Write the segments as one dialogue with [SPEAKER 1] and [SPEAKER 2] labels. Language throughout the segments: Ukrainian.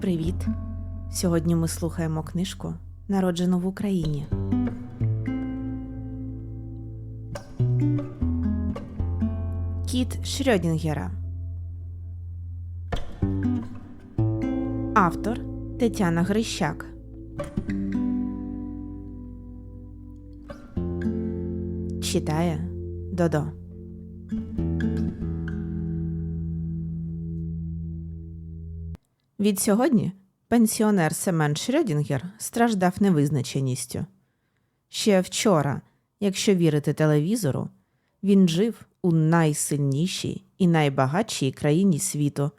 [SPEAKER 1] Привіт! Сьогодні ми слухаємо книжку Народжену в Україні. Кіт Шрьодінгера. Автор Тетяна Грищак. Читає Додо. Від сьогодні пенсіонер Семен Шрёдінгер страждав невизначеністю. Ще вчора, якщо вірити телевізору, він жив у найсильнішій і найбагатшій країні світу,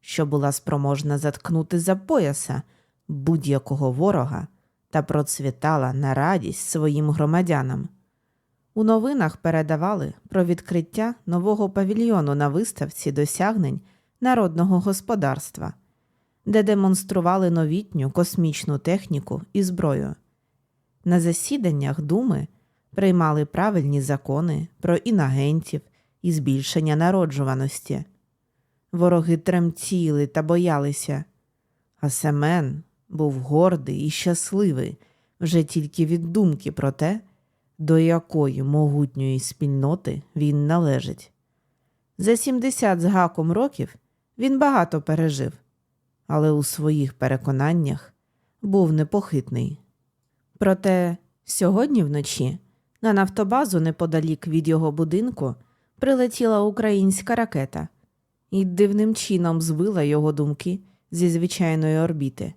[SPEAKER 1] що була спроможна заткнути за пояса будь-якого ворога та процвітала на радість своїм громадянам. У новинах передавали про відкриття нового павільйону на виставці досягнень народного господарства, де демонстрували новітню космічну техніку і зброю. На засіданнях Думи приймали правильні закони про інагентів і збільшення народжуваності. Вороги тремтіли та боялися, а Семен був гордий і щасливий вже тільки від думки про те, до якої могутньої спільноти він належить. За 70 з гаком років він багато пережив, але у своїх переконаннях був непохитний. Проте сьогодні вночі на нафтобазу неподалік від його будинку прилетіла українська ракета і дивним чином збила його думки зі звичайної орбіти.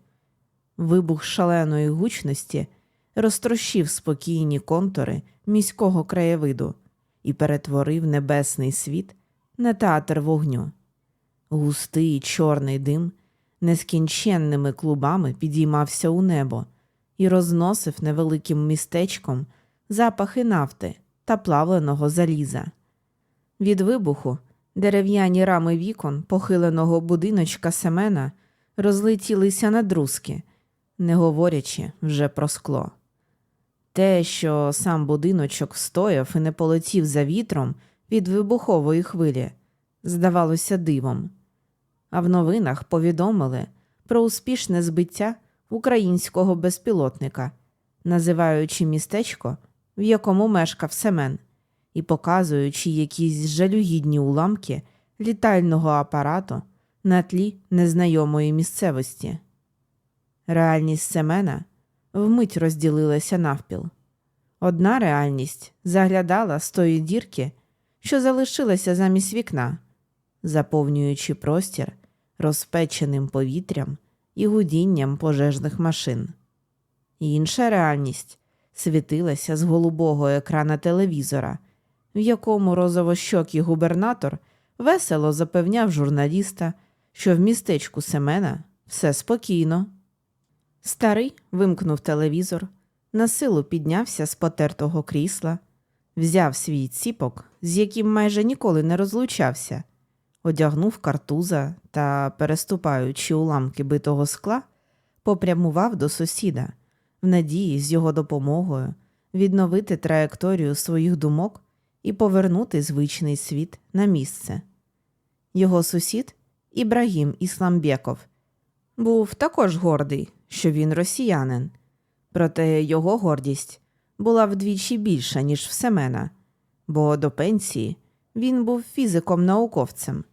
[SPEAKER 1] Вибух шаленої гучності розтрощив спокійні контури міського краєвиду і перетворив небесний світ на театр вогню. Густий чорний дим нескінченними клубами підіймався у небо і розносив невеликим містечком запахи нафти та плавленого заліза. Від вибуху дерев'яні рами вікон похиленого будиночка Семена розлетілися на друзки, не говорячи вже про скло. Те, що сам будиночок встояв і не полетів за вітром від вибухової хвилі, здавалося дивом. А в новинах повідомили про успішне збиття українського безпілотника, називаючи містечко, в якому мешкав Семен, і показуючи якісь жалюгідні уламки літального апарату на тлі незнайомої місцевості. Реальність Семена вмить розділилася навпіл. Одна реальність заглядала з тої дірки, що залишилася замість вікна, заповнюючи простір розпеченим повітрям і гудінням пожежних машин. Інша реальність світилася з голубого екрана телевізора, в якому розовощокий губернатор весело запевняв журналіста, що в містечку Семена все спокійно. Старий вимкнув телевізор, на силу піднявся з потертого крісла, взяв свій ціпок, з яким майже ніколи не розлучався, одягнув картуза та, переступаючи уламки битого скла, попрямував до сусіда, в надії з його допомогою відновити траєкторію своїх думок і повернути звичний світ на місце. Його сусід Ібрагім Ісламбєков був також гордий, що він росіянин, проте його гордість була вдвічі більша, ніж в Семена, бо до пенсії він був фізиком-науковцем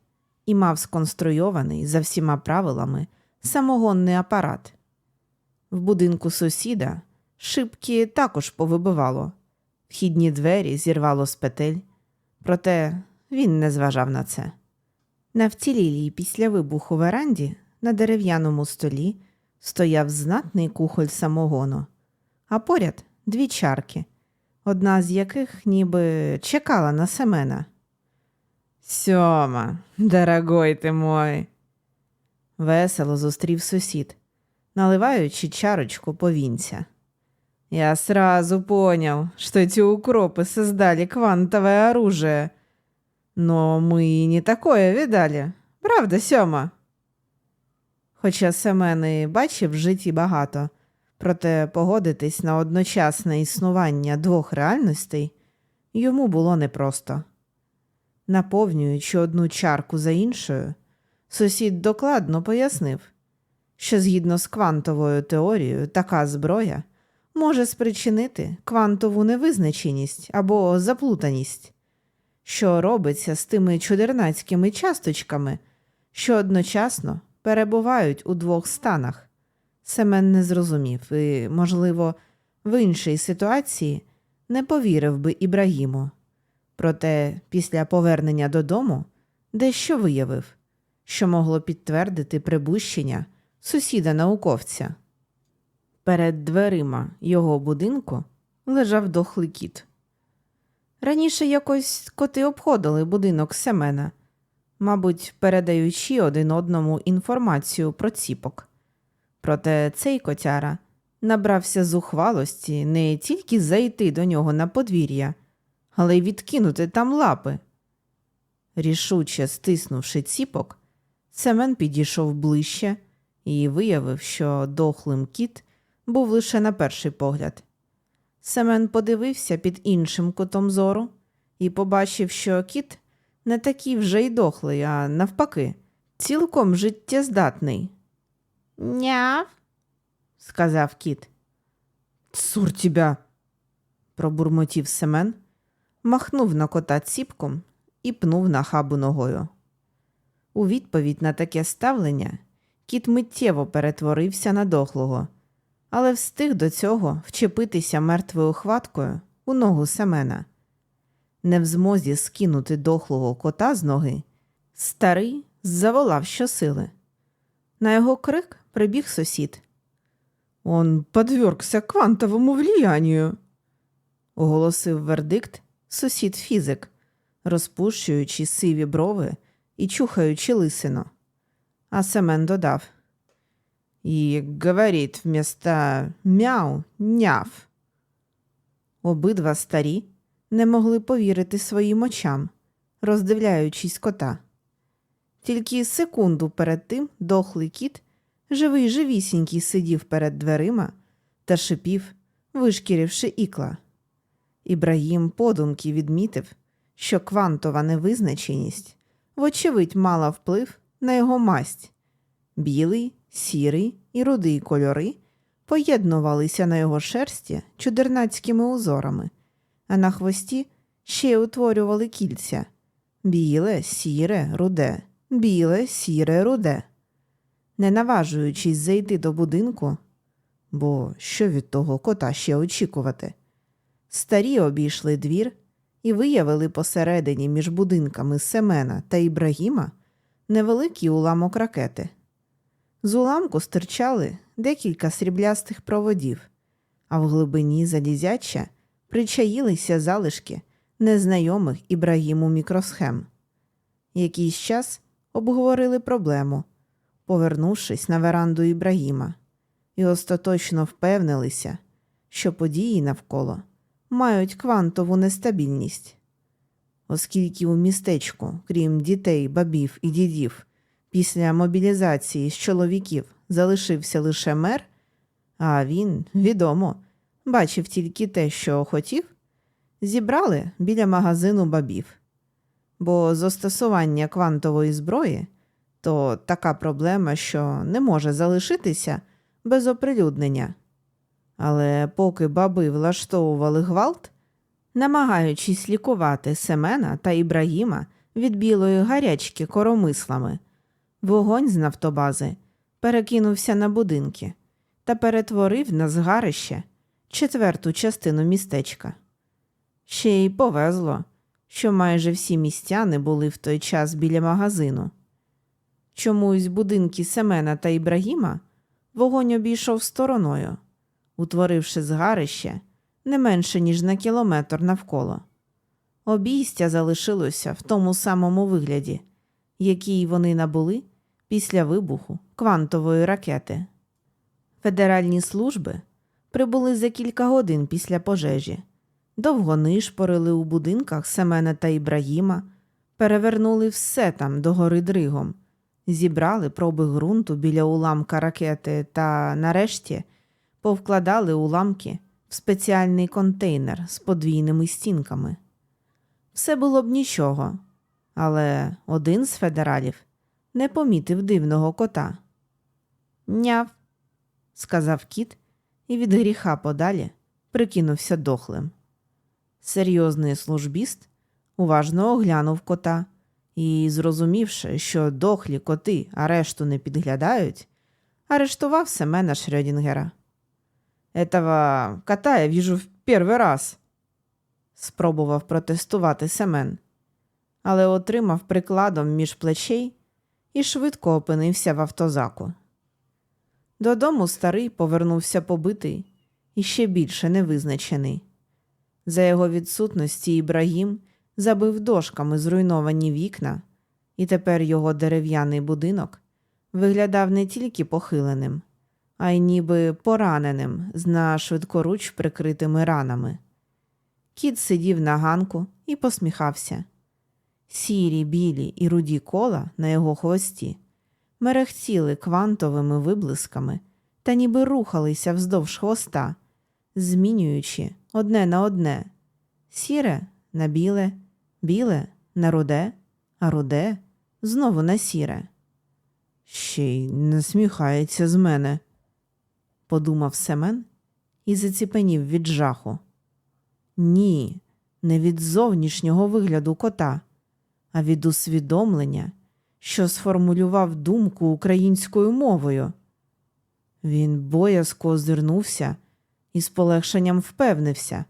[SPEAKER 1] і мав сконструйований за всіма правилами самогонний апарат. В будинку сусіда шибки також повибивало, вхідні двері зірвало з петель, проте він не зважав на це. На вцілілій після вибуху веранді на дерев'яному столі стояв знатний кухоль самогону, а поряд дві чарки, одна з яких ніби чекала на Семена. Сьома, дорогой ти мой. Весело зустрів сусід, наливаючи чарочку повінця. Я сразу понял, что эти укропы создали квантовое оружие. Но мы и не такое видали. Правда, Сьома? Хоча Семен і бачив в житті багато, проте погодитись на одночасне існування двох реальностей йому було непросто. Наповнюючи одну чарку за іншою, Сусід докладно пояснив, що згідно з квантовою теорією така зброя може спричинити квантову невизначеність або заплутаність, що робиться з тими чудернацькими часточками, що одночасно перебувають у двох станах. Семен не зрозумів і, можливо, в іншій ситуації не повірив би Ібрагіму. Проте після повернення додому дещо виявив, що могло підтвердити прибущення сусіда науковця. Перед дверима його будинку лежав дохлий кіт. Раніше якось коти обходили будинок Семена, мабуть, передаючи один одному інформацію про ціпок. Проте цей котяра набрався зухвалості не тільки зайти до нього на подвір'я, але й відкинути там лапи. Рішуче стиснувши ціпок, Семен підійшов ближче і виявив, що дохлим кіт був лише на перший погляд. Семен подивився під іншим кутом зору і побачив, що кіт не такий вже й дохлий, а навпаки, цілком життєздатний. Няв, сказав кіт. Цур тебя, пробурмотів Семен, махнув на кота ціпком і пнув на хабу ногою. У відповідь на таке ставлення кіт миттєво перетворився на дохлого, але встиг до цього вчепитися мертвою хваткою у ногу Семена. Не в змозі скинути дохлого кота з ноги, старий заволав щосили. На його крик прибіг сусід. Он подвергся квантовому влиянию, оголосив вердикт сусід фізик, розпущуючи сиві брови і чухаючи лисину. А Семен додав. І говорить вместо мяу няв. Обидва старі не могли повірити своїм очам, роздивляючись кота. Тільки секунду перед тим дохлий кіт, живий живісінький, сидів перед дверима та шипів, вишкіривши ікла. Ібраїм подумки відмітив, що квантова невизначеність, вочевидь, мала вплив на його масть. Білий, сірий і рудий кольори поєднувалися на його шерсті чудернацькими узорами, а на хвості ще й утворювали кільця біле, сіре, руде, біле, сіре, руде. Не наважуючись зайти до будинку, бо що від того кота ще очікувати, старі обійшли двір і виявили посередині між будинками Семена та Ібрагіма невеликий уламок ракети. З уламку стирчали декілька сріблястих проводів, а в глибині залізяча причаїлися залишки незнайомих Ібрагіму мікросхем. Якийсь час обговорили проблему, повернувшись на веранду Ібрагіма, і остаточно впевнилися, що події навколо мають квантову нестабільність. Оскільки у містечку, крім дітей, бабів і дідів, після мобілізації з чоловіків залишився лише мер, а він, відомо, бачив тільки те, що хотів, зібрали біля магазину бабів. Бо застосування квантової зброї то така проблема, що не може залишитися без оприлюднення. Але поки баби влаштовували гвалт, намагаючись лікувати Семена та Ібрагіма від білої гарячки коромислами, вогонь з нафтобази перекинувся на будинки та перетворив на згарище четверту частину містечка. Ще й повезло, що майже всі містяни були в той час біля магазину. Чомусь будинки Семена та Ібрагіма вогонь обійшов стороною, утворивши згарище не менше, ніж на кілометр навколо. Обійстя залишилося в тому самому вигляді, який вони набули після вибуху квантової ракети. Федеральні служби прибули за кілька годин після пожежі, довго нишпорили у будинках Семена та Ібрагіма, перевернули все там догори дригом, зібрали проби ґрунту біля уламка ракети та, нарешті, повкладали уламки в спеціальний контейнер з подвійними стінками. Все було б нічого, але один з федералів не помітив дивного кота. Няв, сказав кіт і від гріха подалі прикинувся дохлим. Серйозний службіст уважно оглянув кота і, зрозумівши, що дохлі коти арешту не підглядають, арештував Семена Шрёдінгера. «Этого кота я віжу в перший раз, спробував протестувати Семен, але отримав прикладом між плечей і швидко опинився в автозаку. Додому старий повернувся побитий і ще більше невизначений. За його відсутності Ібрагім забив дошками зруйновані вікна, і тепер його дерев'яний будинок виглядав не тільки похиленим, а й ніби пораненим з швидкоруч прикритими ранами. Кіт сидів на ганку і посміхався. Сірі, білі і руді кола на його хвості мерехтіли квантовими виблисками та ніби рухалися вздовж хвоста, змінюючи одне на одне сіре на біле, біле на руде, а руде знову на сіре. Ще й насміхається з мене, подумав Семен і заціпенів від жаху. Ні, не від зовнішнього вигляду кота, а від усвідомлення, що сформулював думку українською мовою. Він боязко озирнувся і з полегшенням впевнився,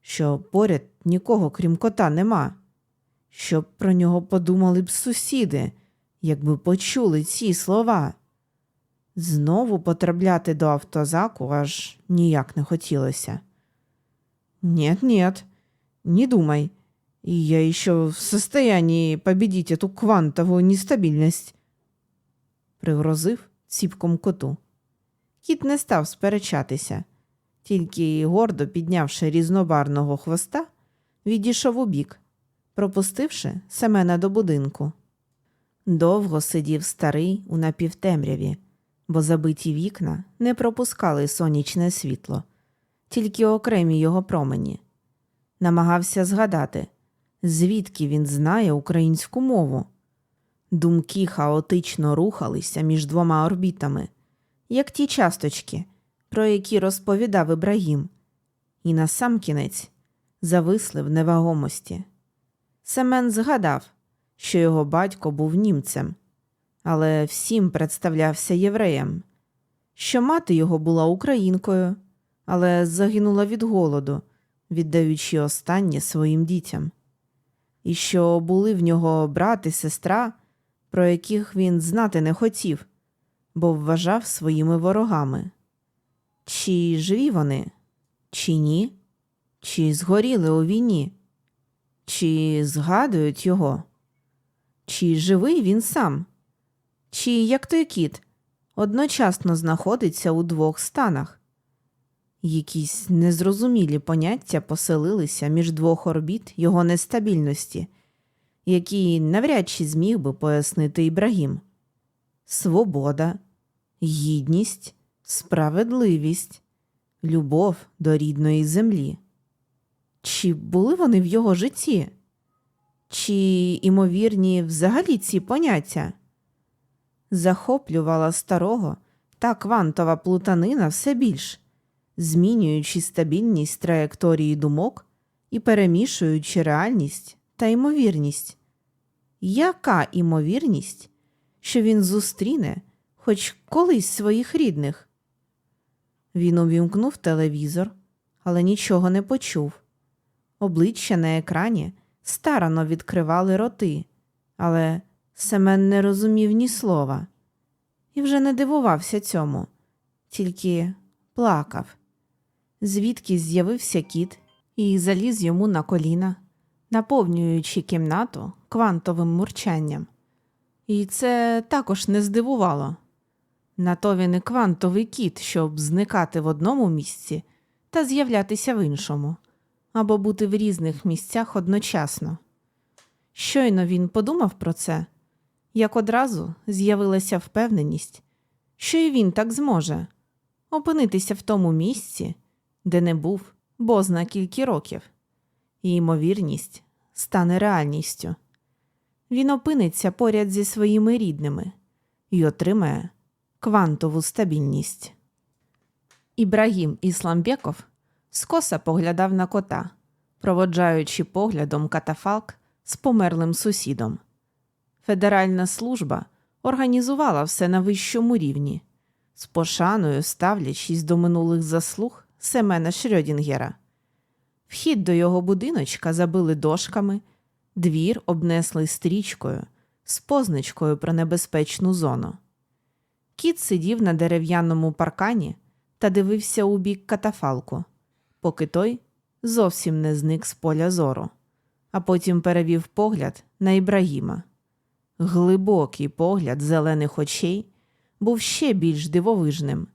[SPEAKER 1] що поряд нікого крім кота нема, щоб про нього подумали б сусіди, якби почули ці слова. Знову потрапляти до автозаку аж ніяк не хотілося. Нет, нет, не думай. Я еще в состоянии победить эту квантовую нестабільність, пригрозив ціпком коту. Кіт не став сперечатися, тільки гордо піднявши різнобарного хвоста, відійшов у бік, пропустивши Семена до будинку. Довго сидів старий у напівтемряві, бо забиті вікна не пропускали сонячне світло, тільки окремі його промені. Намагався згадати, звідки він знає українську мову. Думки хаотично рухалися між двома орбітами, як ті часточки, про які розповідав Ібрагім, і насамкінець зависли в невагомості. Семен згадав, що його батько був німцем, але всім представлявся євреєм, що мати його була українкою, але загинула від голоду, віддаючи останнє своїм дітям, і що були в нього брат і сестра, про яких він знати не хотів, бо вважав своїми ворогами. Чи живі вони, чи ні, чи згоріли у війні, чи згадують його, чи живий він сам, чи, як той кіт, одночасно знаходиться у двох станах. Якісь незрозумілі поняття поселилися між двох орбіт його нестабільності, які навряд чи зміг би пояснити Ібрагім. Свобода, гідність, справедливість, любов до рідної землі. Чи були вони в його житті? Чи імовірні взагалі ці поняття? Захоплювала старого та квантова плутанина все більш, змінюючи стабільність траєкторії думок і перемішуючи реальність та ймовірність. Яка імовірність, що він зустріне хоч колись своїх рідних? Він увімкнув телевізор, але нічого не почув. Обличчя на екрані старано відкривали роти, але Семен не розумів ні слова і вже не дивувався цьому, тільки плакав. Звідки з'явився кіт і заліз йому на коліна, наповнюючи кімнату квантовим мурчанням. І це також не здивувало. На то він і квантовий кіт, щоб зникати в одному місці та з'являтися в іншому, або бути в різних місцях одночасно. Щойно він подумав про це, як одразу з'явилася впевненість, що і він так зможе опинитися в тому місці, де не був бозна кілька років, і ймовірність стане реальністю. він опиниться поряд зі своїми рідними і отримає квантову стабільність. Ібрагім Ісламбеков скоса поглядав на кота, проводжаючи поглядом катафалк з померлим сусідом. Федеральна служба організувала все на вищому рівні, з пошаною ставлячись до минулих заслуг Семена Шрьодінгера. Вхід до його будиночка забили дошками, двір обнесли стрічкою з позначкою про небезпечну зону. Кіт сидів на дерев'яному паркані та дивився у бік катафалку, поки той зовсім не зник з поля зору, а потім перевів погляд на Ібрагіма. Глибокий погляд зелених очей був ще більш дивовижним,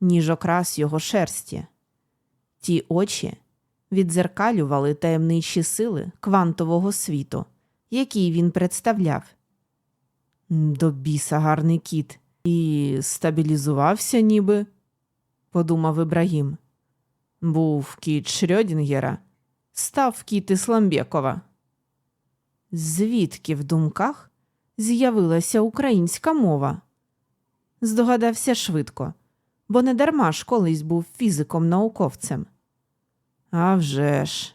[SPEAKER 1] ніж окрас його шерсті. Ті очі віддзеркалювали таємничі сили квантового світу, який він представляв. До біса гарний кіт. І стабілізувався ніби, подумав Ібрагім. Був кіт Шрьодінгера, став кіт Ісламбекова. Звідки в думках з'явилася українська мова? Здогадався швидко, бо не дарма ж колись був фізиком-науковцем. А вже ж,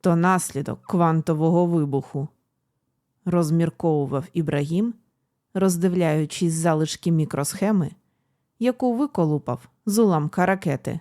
[SPEAKER 1] то наслідок квантового вибуху, розмірковував Ібрагім, роздивляючись залишки мікросхеми, яку виколупав з уламка ракети.